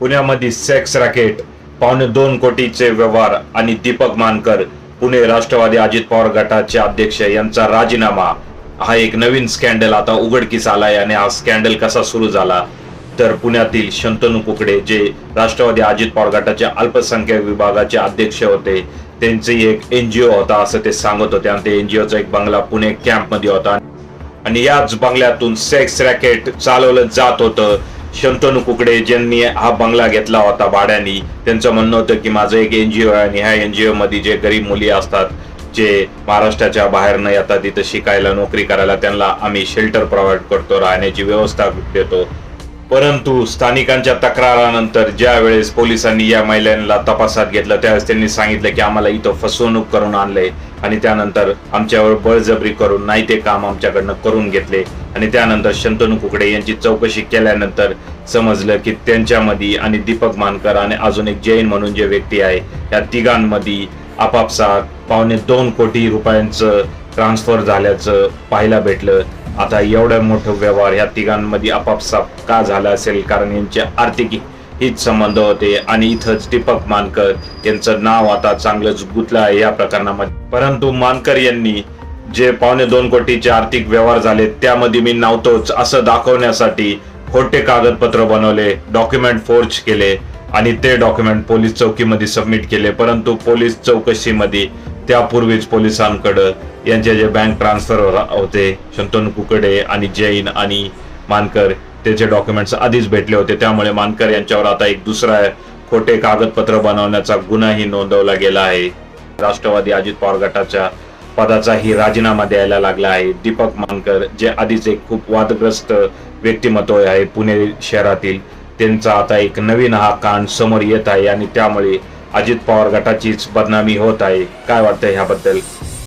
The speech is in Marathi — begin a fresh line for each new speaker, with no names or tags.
पुण्यामध्ये सेक्स रॅकेट पावणे दोन कोटीचे व्यवहार आणि दीपक मानकर पुणे राष्ट्रवादी अजित पवार गटाचे अध्यक्ष यांचा राजीनामा. हा एक नवीन स्कॅन्डल आता उघडकीस आलाय आणि हा स्कॅन्डल कसा सुरू झाला? तर पुण्यातील शंतनू कुकडे जे राष्ट्रवादी अजित पवार गटाचे अल्पसंख्याक विभागाचे अध्यक्ष होते त्यांचे एक एनजीओ होता असं ते सांगत होते आणि ते एनजीओचा एक बंगला पुणे कॅम्पमध्ये होता. आणि याच बंगल्यातून सेक्स रॅकेट चालवलं जात होतं. शंतनू कुकडे ज्यांनी हा बंगला घेतला होता भाड्यानी त्यांचं म्हणणं होतं की माझं एक एनजीओ आहे आणि ह्या एनजीओ मध्ये जे गरीब मुली असतात जे महाराष्ट्राच्या बाहेर न येतात तिथं शिकायला नोकरी करायला त्यांना आम्ही शेल्टर प्रोव्हाइड करतो राहण्याची व्यवस्था देतो. परंतु स्थानिकांच्या तक्रारानंतर ज्या वेळेस पोलिसांनी या महिलांना तपासात घेतलं त्यावेळेस त्यांनी सांगितलं की आम्हाला इथं फसवणूक करून आणलंय आणि त्यानंतर आमच्यावर बळजबरी करून नाही ते काम आमच्याकडनं करून घेतले. आणि त्यानंतर शंतनू कुकडे यांची चौकशी केल्यानंतर समजलं की त्यांच्यामध्ये आणि दीपक मानकर आणि अजून एक जैन म्हणून जे व्यक्ती आहे या तिघांमध्ये आपापसात पावणे दोन कोटी रुपयांचं ट्रान्सफर झाल्याचं पाहायला भेटलं. आता एवढं मोठं व्यवहार ह्या तिघांमध्ये आपापसाप का झाला असेल? कारण यांचे आर्थिक हीच संबंध होते आणि इथंच दीपक मानकर यांचं नाव आता चांगलंच गुतलं आहे या प्रकरणामध्ये. परंतु मानकर यांनी जे पावणे दोन कोटीचे आर्थिक व्यवहार झाले त्यामध्ये मी नव्हतोच. असं दाखवण्यासाठी खोटे कागदपत्र बनवले डॉक्युमेंट फोर्ज केले आणि ते डॉक्युमेंट पोलीस चौकीमध्ये सबमिट केले. परंतु पोलीस चौकशीमध्ये त्यापूर्वीच पोलिसांकडं यांचे जे बँक ट्रान्सफर हो- होते शंतनू कुकडे आणि जैन आणि मानकर त्याचे डॉक्युमेंट्स आधीच भेटले होते. त्यामुळे मानकर यांच्यावर आता एक दुसरा खोटे कागदपत्र बनवण्याचा गुन्हाही नोंदवला गेला आहे. राष्ट्रवादी अजित पवार गटाच्या पदाचाही राजीनामा द्यायला लागला आहे. दीपक मानकर जे आधीच एक खूप वादग्रस्त व्यक्तिमत्व आहे पुणे शहरातील त्यांचा आता एक नवीन हा कांड समोर येत आहे आणि त्यामुळे अजित पवार गटाचीच बदनामी होत आहे. काय वाटतं ह्याबद्दल?